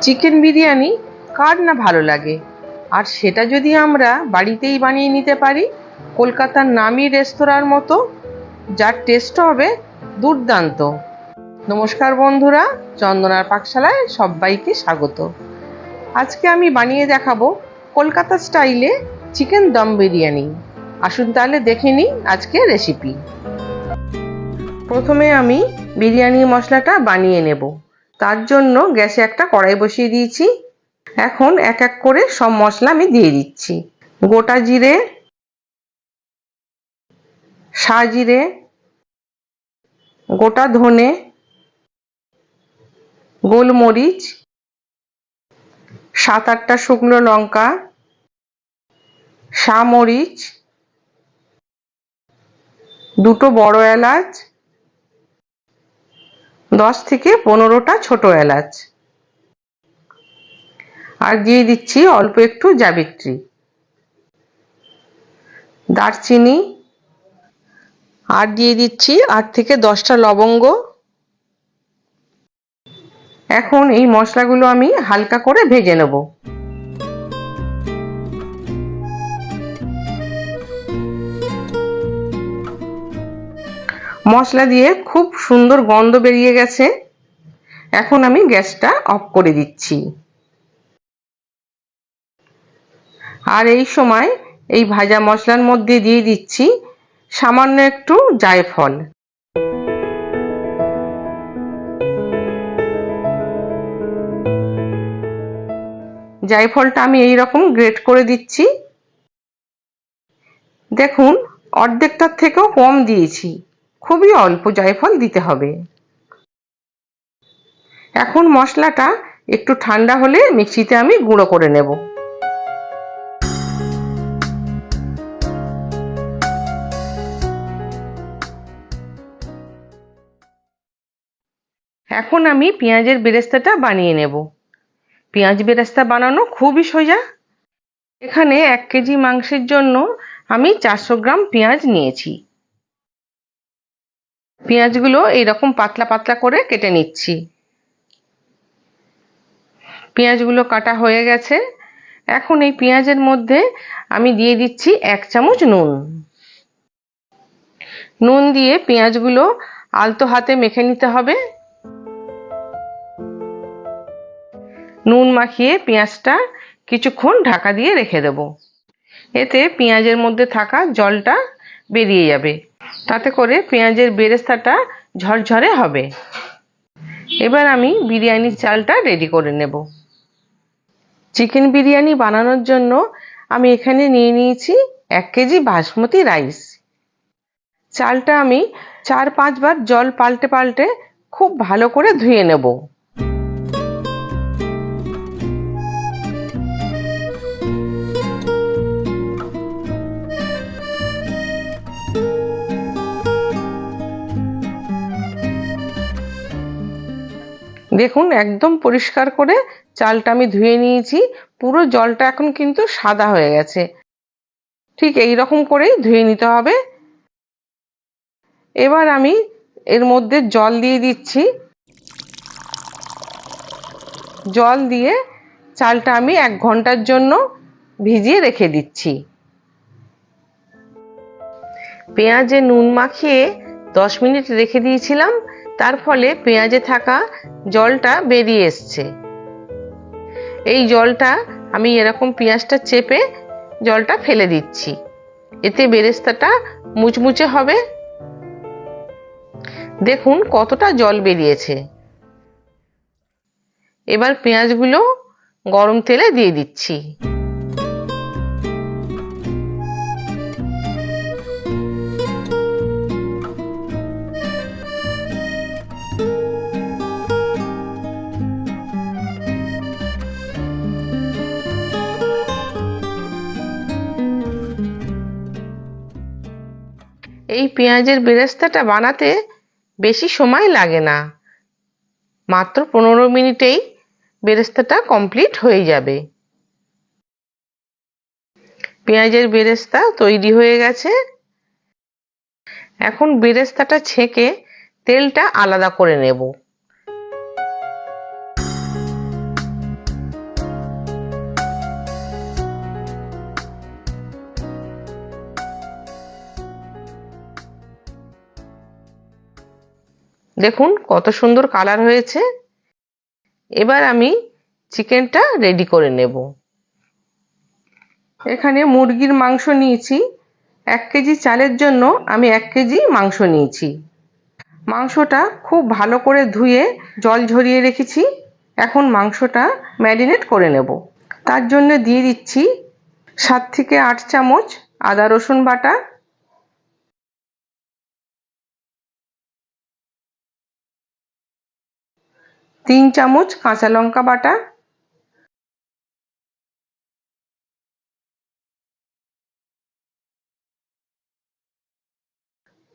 Chicken biryani কার না ভালো লাগে? আর সেটা যদি আমরা বাড়িতেই বানিয়ে নিতে পারি, কলকাতার নামি রেস্তোরাঁর মতো, যার টেস্ট হবে দুর্দান্ত। নমস্কার বন্ধুরা, চন্দনার পাকশালায় সবাইকে স্বাগত। আজকে আমি বানিয়ে দেখাবো কলকাতা স্টাইলে চিকেন দম বিরিয়ানি আসুন তাহলে দেখে নিই আজকে রেসিপি প্রথমে আমি বিরিয়ানি মশলাটা বানিয়ে নেব। তার জন্য গ্যাসে একটা কড়াই বসিয়ে দিয়েছি। এখন এক এক করে সব মশলা আমি দিয়ে দিচ্ছি। গোটা জিরে সাজিরে গোটা ধনে, গোলমরিচ, সাত আটটা শুকনো লঙ্কা মরিচ দুটো বড় এলাচ দশ থেকে পনেরোটা ছোট এলাচ। আর দিয়ে দিচ্ছি অল্প একটু জাবিত্রী। দারচিনি। আর দিয়ে দিচ্ছি আট থেকে দশটা লবঙ্গ। এখন এই মশলাগুলো আমি হালকা করে ভেজে নেব। মশলা দিয়ে খুব সুন্দর গন্ধ বেরিয়ে গেছে। এখন আমি গ্যাসটা অফ করে দিচ্ছি। আর এই সময় এই ভাজা মশলার মধ্যে দিয়ে দিচ্ছি সামান্য একটু জায়ফল। জায়ফলটা আমি এই রকম গ্রেট করে দিচ্ছি। দেখুন, অর্ধেকটার থেকেও কম দিয়েছি। খুবই অল্প জায়ফল দিতে হবে। এখন মশলাটা একটু ঠান্ডা হলে মিক্সিতে আমি গুঁড়ো করে নেব। এখন আমি পেঁয়াজের বেরেস্তাটা বানিয়ে নেব। পেঁয়াজ বেরেস্তা বানানো খুবই সোজা। এখানে এক কেজি মাংসের জন্য আমি চারশো গ্রাম পেঁয়াজ নিয়েছি। পেঁয়াজগুলো এইরকম পাতলা পাতলা করে কেটে নিচ্ছি। পেঁয়াজগুলো কাটা হয়ে গেছে। এখন এই পেঁয়াজের মধ্যে আমি দিয়ে দিচ্ছি এক চামচ নুন। নুন দিয়ে পেঁয়াজগুলো আলতো হাতে মেখে নিতে হবে। নুন মাখিয়ে পেঁয়াজটা কিছুক্ষণ ঢাকা দিয়ে রেখে দেব। এতে পেঁয়াজের মধ্যে থাকা জলটা বেরিয়ে যাবে। তাতে করে পেঁয়াজের বেরেস্তাটা ঝরঝরে হবে। এবার আমি বিরিয়ানির চালটা রেডি করে নেব। চিকেন বিরিয়ানি বানানোর জন্য আমি এখানে নিয়ে নিয়েছি এক কেজি বাসমতি রাইস। চালটা আমি চার পাঁচবার জল পাল্টে পাল্টে খুব ভালো করে ধুয়ে নেব। দেখুন, একদম পরিষ্কার করে চালটা আমি ধুয়ে নিয়েছি। পুরো জলটা এখন কিন্তু সাদা হয়ে গেছে। ঠিক এই রকম করেই ধুয়ে নিতে হবে। এবার আমি এর মধ্যে জল দিয়ে দিচ্ছি। জল দিয়ে চালটা আমি এক ঘণ্টার জন্য ভিজিয়ে রেখে দিচ্ছি। পেঁয়াজে নুন মাখিয়ে দশ মিনিট রেখে দিয়েছিলাম। তার ফলে পেঁয়াজে থাকা জলটা বেরিয়ে এসছে। এই জলটা আমি এরকম পেঁয়াজটা চেপে জলটা ফেলে দিচ্ছি। এতে বেরেস্তাটা মুচমুচে হবে। দেখুন কতটা জল বেরিয়েছে। এবার পেঁয়াজগুলো গরম তেলে দিয়ে দিচ্ছি। এই পেঁয়াজের বেরেস্তাটা বানাতে বেশি সময় লাগে না। মাত্র পনেরো মিনিটেই বেরেস্তাটা কমপ্লিট হয়ে যাবে। পেঁয়াজের বেরেস্তা তৈরি হয়ে গেছে। এখন বেরেস্তাটা ছেঁকে তেলটা আলাদা করে নেব। দেখুন, কত সুন্দর কালার হয়েছে। এবার আমি চিকেনটা রেডি করে নেব। এখানে মুরগির মাংস নিয়েছি। এক কেজি চালের জন্য আমি এক কেজি মাংস নিয়েছি। মাংসটা খুব ভালো করে ধুয়ে জল ঝরিয়ে রেখেছি। এখন মাংসটা ম্যারিনেট করে নেব। তার জন্য দিয়ে দিচ্ছি সাত থেকে আট চামচ আদা রসুন বাটা তিন চামচ কাঁচা লঙ্কা বাটা।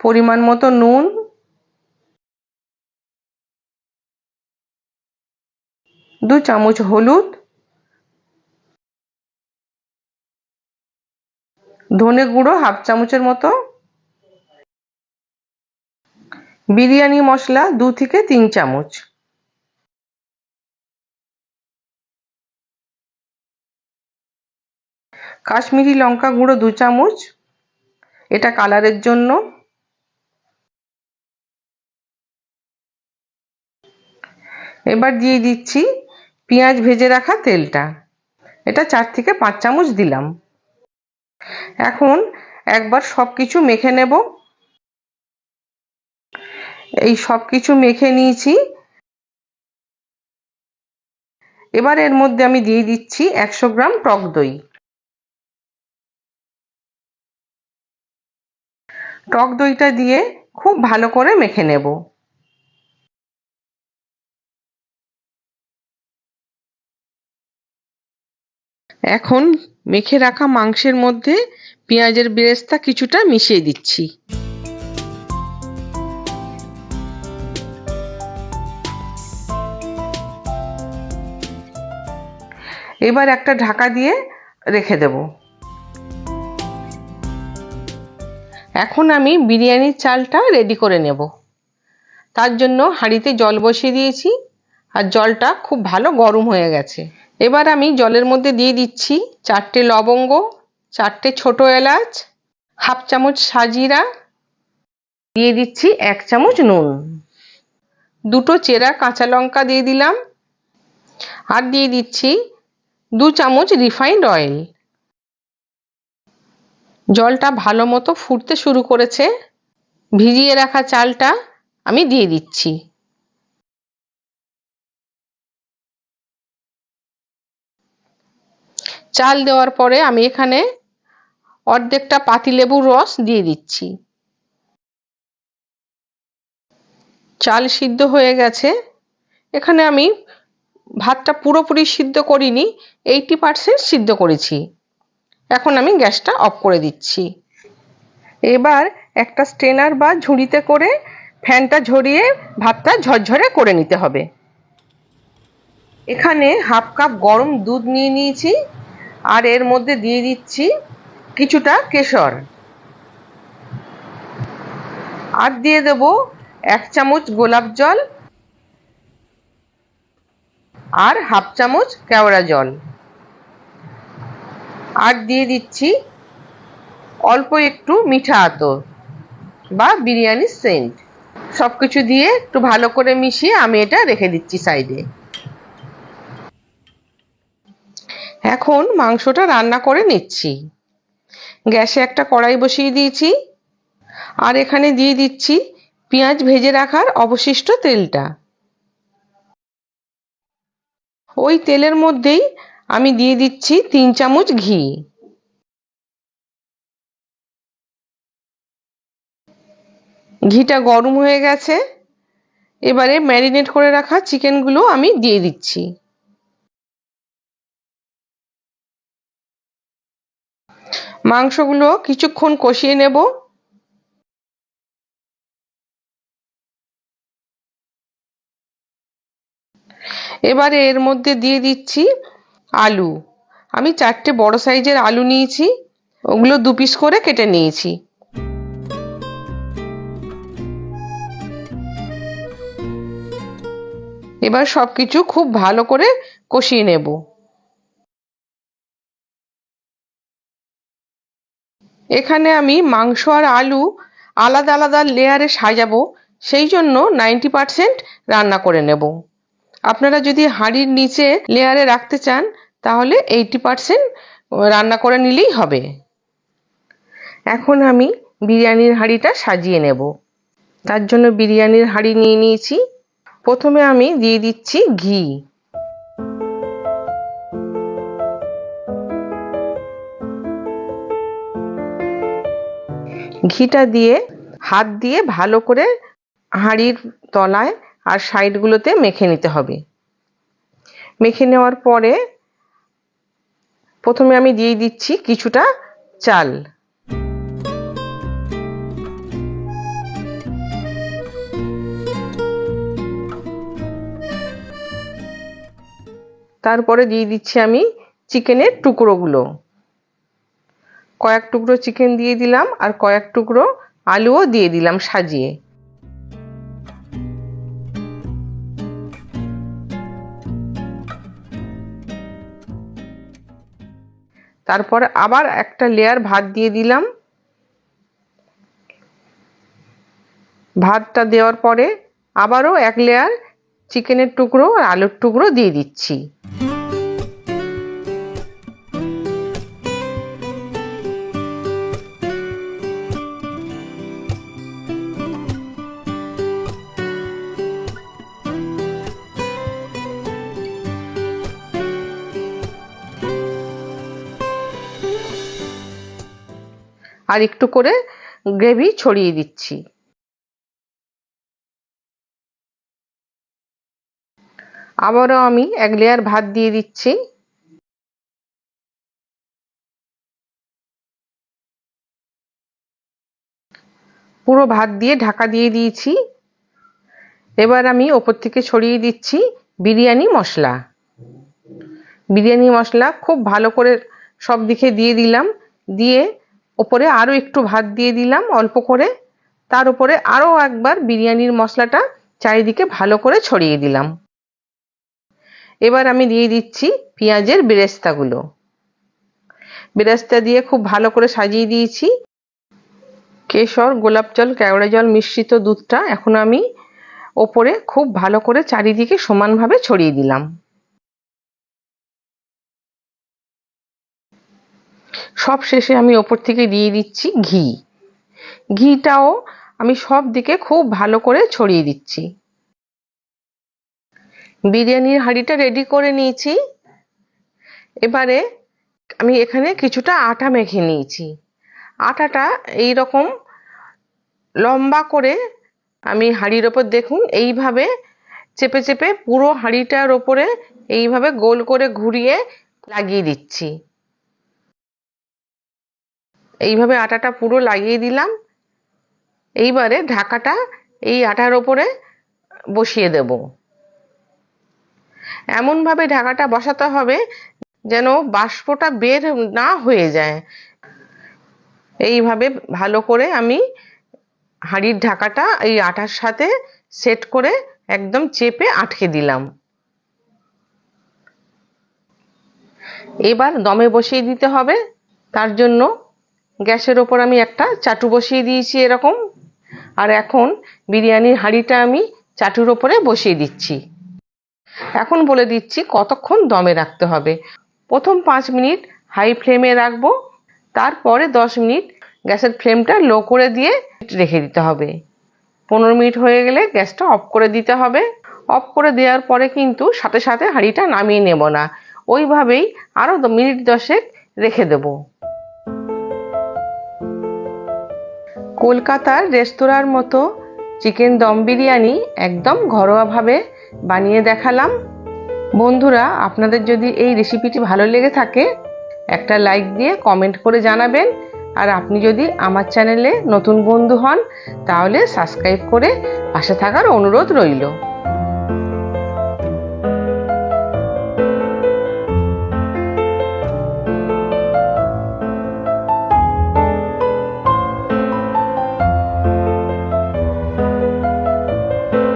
পরিমাণ মতো নুন। দু চামচ হলুদ। ধনে গুঁড়ো হাফ চামচের মতো। বিরিয়ানি মশলা দু থেকে তিন চামচ। কাশ্মীরি লঙ্কা গুঁড়ো দু চামচ। এটা কালারের জন্য। এবার দিয়ে দিচ্ছি পেঁয়াজ ভেজে রাখা তেলটা। এটা চার থেকে পাঁচ চামচ দিলাম। এখন একবার সব কিছু মেখে নেব। এই সব কিছু মেখে নিয়েছি। এবার এর মধ্যে আমি দিয়ে দিচ্ছি একশো গ্রাম টক দই। টক দইটা দিয়ে খুব ভালো করে মেখে নেব। এখন মেখে রাখা মাংসের মধ্যে পেঁয়াজের বেরেস্তা কিছুটা মিশিয়ে দিচ্ছি। এবার একটা ঢাকা দিয়ে রেখে দেব। এখন আমি বিরিয়ানির চালটা রেডি করে নেব। তার জন্য হাঁড়িতে জল বসিয়ে দিয়েছি আর জলটা খুব ভালো গরম হয়ে গেছে। এবার আমি জলের মধ্যে দিয়ে দিচ্ছি চারটে লবঙ্গ, চারটে ছোট এলাচ, হাফ চামচ সাজিরা, দিয়ে দিচ্ছি এক চামচ নুন। দুটো চেরা কাঁচা লঙ্কা দিয়ে দিলাম আর দিয়ে দিচ্ছি দু চামচ রিফাইন্ড অয়েল। জলটা ভালো মতো ফুটতে শুরু করেছে। ভিজিয়ে রাখা চালটা আমি দিয়ে দিচ্ছি। চাল দেওয়ার পরে আমি এখানে অর্ধেকটা পাতিলেবুর রস দিয়ে দিচ্ছি। চাল সিদ্ধ হয়ে গেছে। এখানে আমি ভাতটা পুরোপুরি সিদ্ধ করিনি, এইটি পার্সেন্ট সিদ্ধ করেছি। এখন আমি গ্যাসটা অফ করে দিচ্ছি। এবার একটা স্ট্রেনার বা ঝুড়িতে করে ফ্যানটা ঝরিয়ে ভাতটা ঝরঝরে করে নিতে হবে। এখানে হাফ কাপ গরম দুধ নিয়ে নিয়েছি আর এর মধ্যে দিয়ে দিচ্ছি কিছুটা কেশর। আর দিয়ে দেব এক চামচ গোলাপ জল আর হাফ চামচ কেওড়া জল। আর দিয়ে দিচ্ছি অল্প একটু মিঠা আতর বা বিরিয়ানি সেন্ট। সব কিছু দিয়ে একটু ভালো করে মিশিয়ে আমি এটা রেখে দিচ্ছি সাইডে। এখন মাংসটা রান্না করে নিচ্ছি। গ্যাসে একটা কড়াই বসিয়ে দিয়েছি। আর এখানে দিয়ে দিচ্ছি পেঁয়াজ ভেজে রাখার অবশিষ্ট তেলটা। ওই তেলের মধ্যেই আমি দিয়ে দিচ্ছি তিন চামচ ঘি। ঘিটা গরম হয়ে গেছে। এবারে ম্যারিনেট করে রাখা চিকেনগুলো আমি দিয়ে দিচ্ছি। মাংসগুলো কিছুক্ষণ কষিয়ে নেব। এবারে এর মধ্যে দিয়ে দিচ্ছি আলু। আমি চারটে বড় সাইজের আলু নিয়েছি, ওগুলো দু পিস করে কেটে নিয়েছি। এবার সব কিছু খুব ভালো করে কষিয়ে নেব। এখানে আমি মাংস আর আলু আলাদা আলাদা লেয়ারে সাজাবো, সেই জন্য নাইনটি পারসেন্ট রান্না করে নেব। আপনারা যদি হাঁড়ির নিচে লেয়ারে রাখতে চান তাহলে এইটি পারসেন্ট রান্না করে নিলেই হবে। এখন আমি বিরিয়ানির হাঁড়িটা সাজিয়ে নেব। তার জন্য বিরিয়ানির হাঁড়ি নিয়ে নিয়েছি। প্রথমে আমি দিয়ে দিচ্ছি ঘি। ঘিটা দিয়ে হাত দিয়ে ভালো করে হাঁড়ির তলায় আর সাইডগুলোতে মেখে নিতে হবে। মেখে নেওয়ার পরে প্রথমে আমি দিয়ে দিচ্ছি কিছুটা চাল। তারপরে দিয়ে দিচ্ছি আমি চিকেনের টুকরোগুলো। কয়েক টুকরো চিকেন দিয়ে দিলাম আর কয়েক টুকরো আলুও দিয়ে দিলাম সাজিয়ে। তারপর আবার একটা লেয়ার ভাত দিয়ে দিলাম। ভাতটা দেওয়ার পরে আবারও এক লেয়ার চিকেনের টুকরো আর আলুর টুকরো দিয়ে দিচ্ছি। আর একটু করে গ্রেভি ছড়িয়ে দিচ্ছি। আবারও আমি এক লেয়ার ভাত দিয়ে দিচ্ছি। পুরো ভাত দিয়ে ঢাকা দিয়ে দিয়েছি। এবার আমি ওপর থেকে ছড়িয়ে দিচ্ছি বিরিয়ানি মশলা। বিরিয়ানি মশলা খুব ভালো করে সব দিকে দিয়ে দিলাম। দিয়ে ওপরে আরও একটু ভাত দিয়ে দিলাম অল্প করে। তার উপরে আরও একবার বিরিয়ানির মশলাটা চারিদিকে ভালো করে ছড়িয়ে দিলাম। এবার আমি দিয়ে দিচ্ছি পেঁয়াজের বেরেস্তাগুলো। বেরেস্তা দিয়ে খুব ভালো করে সাজিয়ে দিয়েছি। কেশর, গোলাপ জল, কেওড়া জল মিশ্রিত দুধটা এখন আমি ওপরে খুব ভালো করে চারিদিকে সমানভাবে ছড়িয়ে দিলাম। সব শেষে আমি ওপর থেকে দিয়ে দিচ্ছি ঘি। ঘিটাও আমি সব দিকে খুব ভালো করে ছড়িয়ে দিচ্ছি। বিরিয়ানির হাঁড়িটা রেডি করে নিয়েছি। এবারে আমি এখানে কিছুটা আটা মেখে নিয়েছি। আটাটা এই রকম লম্বা করে আমি হাঁড়ির ওপর দেখুন, এইভাবে চেপে চেপে পুরো হাঁড়িটার ওপরে এইভাবে গোল করে ঘুরিয়ে লাগিয়ে দিচ্ছি। এইভাবে আটাটা পুরো লাগিয়ে দিলাম। এইবারে ঢাকাটা এই আটার ওপরে বসিয়ে দেব। এমনভাবে ঢাকাটা বসাতে হবে যেন বাষ্পটা বের না হয়ে যায়। এইভাবে ভালো করে আমি হাঁড়ির ঢাকাটা এই আটার সাথে সেট করে একদম চেপে আটকে দিলাম। এবার দমে বসিয়ে দিতে হবে। তার জন্য গ্যাসের ওপর আমি একটা চাটু বসিয়ে দিয়েছি এরকম। আর এখন বিরিয়ানির হাঁড়িটা আমি চাটুর ওপরে বসিয়ে দিচ্ছি। এখন বলে দিচ্ছি কতক্ষণ দমে রাখতে হবে। প্রথম পাঁচ মিনিট হাই ফ্লেমে রাখব, তারপরে দশ মিনিট গ্যাসের ফ্লেমটা লো করে দিয়ে রেখে দিতে হবে। পনেরো মিনিট হয়ে গেলে গ্যাসটা অফ করে দিতে হবে। অফ করে দেওয়ার পরে কিন্তু সাথে সাথে হাঁড়িটা নামিয়ে নেব না। ওইভাবেই আরও মিনিট দশেক রেখে দেবো। কলকাতার রেস্তোরাঁর মতো চিকেন দম বিরিয়ানি একদম ঘরোয়াভাবে বানিয়ে দেখালাম। বন্ধুরা, আপনাদের যদি এই রেসিপিটি ভালো লেগে থাকে, একটা লাইক দিয়ে কমেন্ট করে জানাবেন। আর আপনি যদি আমার চ্যানেলে নতুন বন্ধু হন, তাহলে সাবস্ক্রাইব করে পাশে থাকার অনুরোধ রইল।